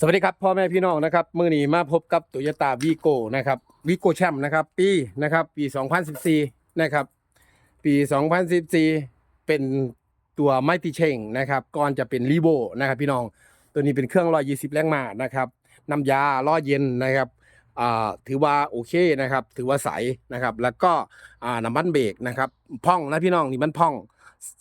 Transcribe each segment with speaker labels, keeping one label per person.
Speaker 1: สวัสดีครับพ่อแม่พี่น้องนะครับมื่อนี้มาพบกับโตโยต้าวีโก้นะครับวีโก้แชมป์นะครับ ปีนะครับ ปี 2014 นะครับ ปี 2014 เป็นตัวไมติเชงนะครับก่อนจะเป็นรีโวนะครับ พี่น้องตัวนี้เป็นเครื่อง 120 แรงม้านะครับน้ำยาล้อเย็นนะครับถือว่าโอเคนะครับ ถือว่าใสนะครับ แล้วก็น้ำมันเบรกนะครับพ่องนะพี่น้องนี่มันพ่อง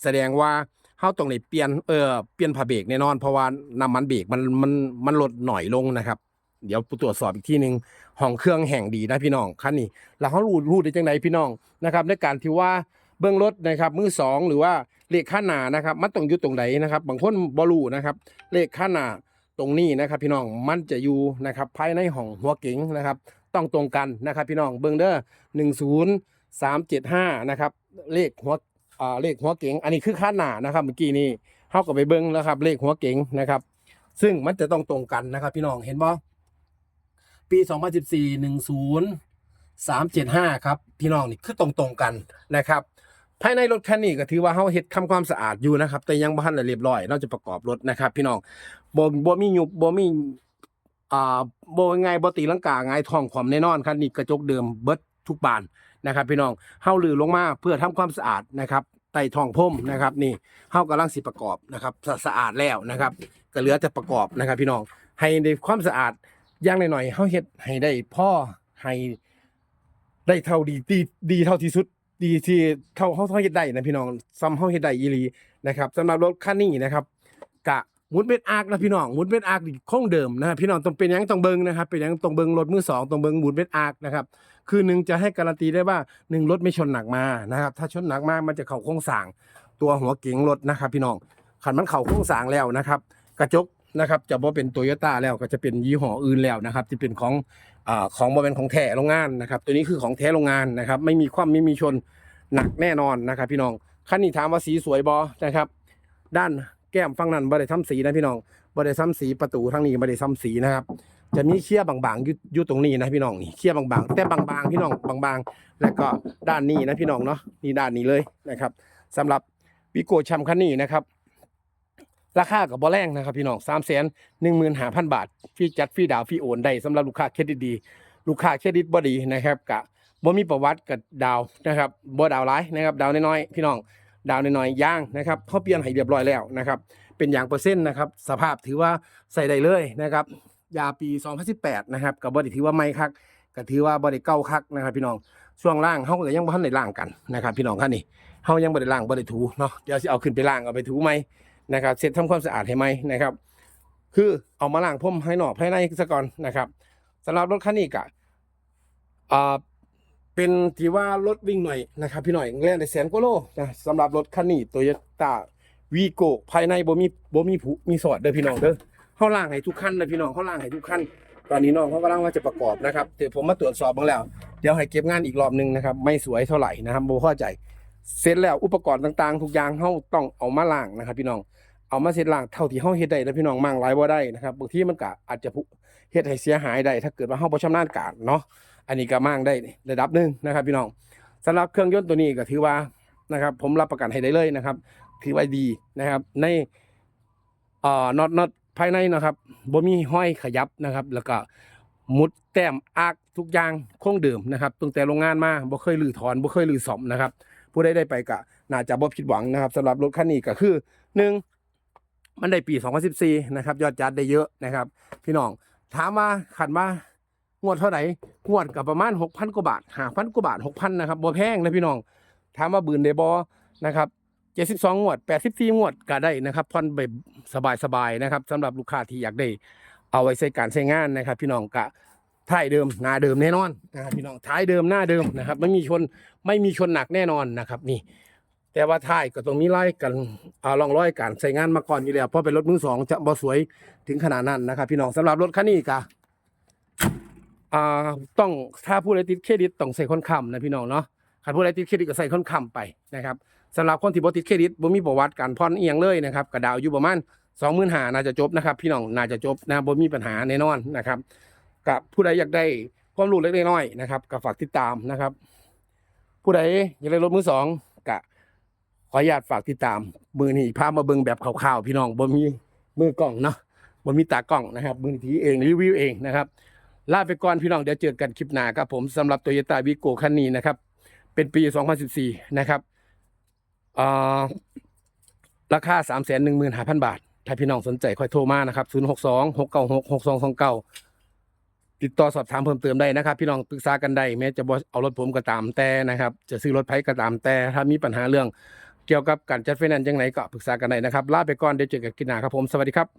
Speaker 1: แสดงว่า เฮาต้องได้เปลี่ยนเออเปลี่ยนผ้าเบรกแน่นอนเพราะว่าน้ำมันเบรกมันมันมันลดหน่อยลงนะครับ เดี๋ยวตรวจสอบอีกทีหนึงห้องเครื่องแห่งดีนะพี่น้องคันนี้แล้วเขารู้รู้ได้จังไดพี่น้องนะครับ ในการที่ว่าเบื้องรถนะครับมือสองหรือว่าเลขข้างหน้านะครับ มันต้องอยู่ตรงไหนนะครับ บางคนบ่รู้นะครับ เลขข้างหน้าตรงนี้นะครับ พี่น้องมันจะอยู่นะครับภายในห้องหัวเก๋งนะครับ ต้องตรงกันนะครับ พี่น้องเบื้องเด้อหนึ่งศูนย์สามเจ็ดห้านะครับ เลขหัว อ่าเลขหัวเก๋งอันนี้คือค่าหนานะครับเมื่อกี้นี้เท่ากับไปเบิ้งแล้วครับ เลขหัวเก๋งนะครับ ซึ่งมันจะต้องตรงกันนะครับ พี่น้องเห็นบ่ปี2014 10 375ครับพี่น้องนี่คือตรงตรงกันนะครับ ภายในรถคันนี้ก็ถือว่าเฮาเฮ็ดทำความสะอาดอยู่นะครับ แต่ยังบ่ทันได้เรียบร้อยเราจะประกอบรถนะครับ พี่น้องบ่บ่มียุบบ่มีอ่าบ่ไงบ่ตีลังกาไงทองความแน่นอนคันนี้กระจกเดิมเบิดทุกบานนะครับ พี่น้องเฮาลือลงมาเพื่อทำความสะอาดนะครับ ต่ทองพ่มนะครับ นี่เฮากำลังสิประกอบนะครับสะสะอาดแล้วนะครับก็เหลือแต่ประกอบนะครับ พี่น้องให้ในความสะอาดอย่างหน่อยๆเฮาเฮ็ดให้ได้พ่อให้ได้เท่าดีดีดีเท่าที่สุดดีที่เท่าเฮาเฮ็ดได้นะพี่น้องซ้ำเฮาเฮ็ดได้อีหลีนะครับสำหรับรถคันนี้นะครับกะมุนเป็นอาร์คนะพี่น้องมุนเป็นอาร์คนี่คงเดิมนะครับพี่น้องต้องเป็นยังต้องเบิงนะครับเป็นยังต้องเบิงรถมือสองต้องเบิงมุนเป็นอาร์คนะครับ คือหนึ่งจะให้การันตีได้ว่าหนึ่งรถไม่ชนหนักมานะครับ ถ้าชนหนักมากมันจะเข่าโค้งสาง ตัวหัวเก๋งรถนะครับ พี่น้องขันมันเข่าโค้งสางแล้วนะครับ กระจกนะครับจะบ่เป็นโตโยต้าแล้วก็จะเป็นยี่ห้ออื่นแล้วนะครับที่เป็นของอของบ่เป็นของแท้โรงงานนะครับ ตัวนี้คือของแท้โรงงานนะครับ ไม่มีความไม่มีชนหนักแน่นอนนะครับ พี่น้องคันนี้ถามว่าสีสวยบอนะครับ ด้านแก้มฝั่งนั้นบ่ได้ซ้ำสีนะพี่น้องบ่ได้ซ้ำสีประตูทั้งนี้บ่ได้ซ้ำสีนะครับ จะมีเคี้ยบางๆอยู่อยู่ตรงนี้นะพี่น้องนี่เคี้ยบางๆแต่บางๆพี่น้องบางๆ แล้วก็ด้านนี้นะพี่น้องเนาะนี่ด้านนี้เลยนะครับสำหรับวิโก้แชมคันนี้นะครับ ราคากับบอแรงนะครับ พี่น้องสามแสนหนึ่งหมื่นห้าพันบาทฟรีจัดฟรีดาวฟรีโอนได้สำหรับลูกค้าเครดิตดี ลูกค้าเครดิตบ่ดีนะครับกะบ่มีประวัติกับดาวนะครับบ่ดาวร้ายนะครับ ดาวน้อยๆพี่น้องดาวน้อยๆย่างนะครับเขาเปลี่ยนให้เรียบร้อยแล้วนะครับ เป็นอย่างเปอร์เซ็นต์นะครับ สภาพถือว่าใส่ได้เลยนะครับ ยาปี 2018 นะครับกับบริถือว่าไม่คักก็ถือว่าบริเก้าคักนะครับ พี่น้องช่วงล่างเขาก็ยังบ่ทันได้ล่างกันนะครับ พี่น้องท่านนี่เขายังบ่ได้ล่างบ่ได้ถูเนาะเดี๋ยวสิเอาขึ้นไปล่างเอาไปถูไหมนะครับเสร็จทำความสะอาดให้ไหมนะครับ คือเอามาล่างพ่มให้หนอกภายในซะก่อนนะครับสำหรับรถคันนี้ก็อ่าเป็นที่ว่ารถวิ่งหน่อยนะครับ พี่หน่อยแล่นได้แสนกว่าโลนะสำหรับรถคันนี้โตโยต้าวีโก้ภายในบ่มีบ่มีผุมีสอดเด้อพี่น้องเด้อ เขาล่างให้ทุกขั้นเลยพี่น้องเขาล่างให้ทุกขั้น ตอนนี้น้องเขากำลังว่าจะประกอบนะครับเดี๋ยวผมมาตรวจสอบบ้างแล้ว เดี๋ยวให้เก็บงานอีกรอบหนึงนะครับ ไม่สวยเท่าไหร่นะครับโบเข้าใจ เสร็จแล้วอุปกรณ์ต่างๆ ทุกอย่างเขาต้องเอามาล่างนะครับ พี่น้อง เอามาเสร็จล่างเท่าที่เขาเฮ็ดได้แล้วพี่น้องมั่งหลายบ่ได้นะครับ บางทีมันก็อาจจะพุเฮ็ดให้เสียหายได้ ถ้าเกิดว่าเขาบ่ชำนาญการเนาะ อันนี้ก็มั่งได้ระดับหนึ่งนะครับ พี่น้องสำหรับเครื่องยนต์ตัวนี้ก็ถือว่านะครับ ผมรับประกันให้ได้เลยนะครับ ถือว่าดีนะครับ ในเอ่อน็อตน็อต ภายในนะครับบ่มีห้อยขยับนะครับ แล้วก็มุดแต้มอาร์คทุกอย่างคงเดิมนะครับตั้งแต่โรงงานมาบ่เคยรื้อถอนบ่เคยรื้อซ่อมนะครับ ผู้ใดได้ไปก็น่าจะบ่ผิดหวังนะครับสำหรับรถคันนี้ก็คือหนึ่งมันได้ปี 2014 นะครับ ยอดจัดได้เยอะนะครับ พี่น้องถามว่าขันมางวดเท่าไหร่งวดกับประมาณ 6,000 กว่าบาท5,000กว่าบาท 6,000 นะครับบ่แพงนะพี่น้อง ถามว่าบืนได้บ่นะครับ 72งวด84งวดก็ได้นะครับผ่อนแบบสบายๆนะครับสำหรับลูกค้าที่อยากได้เอาไว้ใช้การใช้งานนะครับ พี่น้องกะท้ายเดิมหน้าเดิมแน่นอนนะครับพี่น้องท้ายเดิมหน้าเดิมนะครับไม่มีชนไม่มีชนหนักแน่นอนนะครับ นี่ แต่ว่าท้ายก็ต้องมีรอยกันอ่าร่องร้อยการใช้งานมาก่อนอยู่แล้วเพราะเป็นรถมือสองจะบ่สวยถึงขนาดนั้นนะครับ พี่น้องสำหรับรถคันนี้กะอ่าต้องถ้าผู้ใดติดเครดิตต้องใส่คนค้ำนะพี่น้องเนาะ ถ้าผู้ใดติดเครดิตก็ใส่คนค้ำไปนะครับสำหรับคนที่บ่ติดเครดิตบ่มีประวัติการผ่อนเอียงเลยนะครับกระดาวอยู่ประมาณ25,000น่าจะจบนะครับ พี่น้องน่าจะจบนะบ่มีปัญหาแน่นอนนะครับกับผู้ใดอยากได้ความรู้เล็กๆน้อยๆนะครับก็ฝากติดตามนะครับ ผู้ใดอยากได้รถมือสองก็ขออนุญาตฝากติดตาม มือนี้พามาเบิ่งแบบคร่าวๆพี่น้องบ่มีมือกล้องเนาะบนมีตากล้องนะครับมือถือเองรีวิวเองนะครับลาไปก่อนพี่น้องเดี๋ยวเจอกันคลิปหน้าครับผมสำหรับโตโยต้าวีโก้คันนี้นะครับ เป็นปี 2014 นะครับราคา 3 1 5 0 0 0 บาท ถ้าพี่น้องสนใจค่อยโทรมานะครับ 062 696 6229 ติดต่อสอบถามเพิ่มเติมได้นะครับ พี่น้องปรึกษากันได้แม้จะบ่เอารถผมก็ตามแต่นะครับ จะซื้อรถไผก็ตามแต่ ถ้ามีปัญหาเรื่องเกี่ยวกับการจัดไฟแนนซ์ยังไงก็ปรึกษากันได้นะครับ ลาไปก่อนเดี๋ยวเจอกันกินหนาครับผม สวัสดีครับ